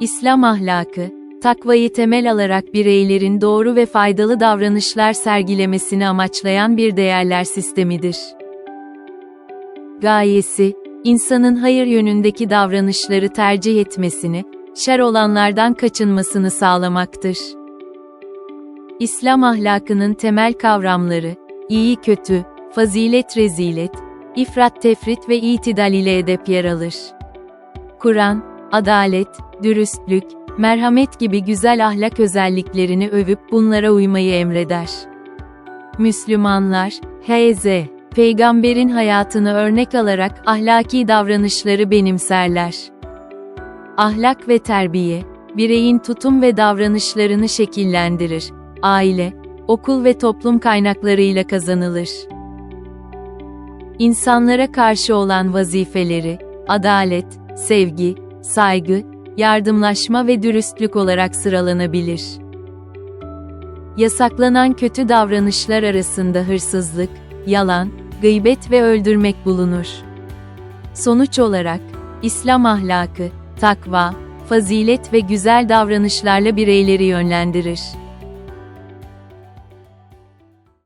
İslam ahlakı, takvayı temel alarak bireylerin doğru ve faydalı davranışlar sergilemesini amaçlayan bir değerler sistemidir. Gayesi, insanın hayır yönündeki davranışları tercih etmesini, şer olanlardan kaçınmasını sağlamaktır. İslam ahlakının temel kavramları, iyi kötü, fazilet rezilet, ifrat tefrit ve itidal ile edep yer alır. Kur'an, adalet, dürüstlük, merhamet gibi güzel ahlak özelliklerini övüp bunlara uymayı emreder. Müslümanlar, H.Z. Peygamberin hayatını örnek alarak ahlaki davranışları benimserler. Ahlak ve terbiye, bireyin tutum ve davranışlarını şekillendirir. Aile, okul ve toplum kaynaklarıyla kazanılır. İnsanlara karşı olan vazifeleri, adalet, sevgi, saygı, yardımlaşma ve dürüstlük olarak sıralanabilir. Yasaklanan kötü davranışlar arasında hırsızlık, yalan, gıybet ve öldürmek bulunur. Sonuç olarak, İslam ahlakı, takva, fazilet ve güzel davranışlarla bireyleri yönlendirir.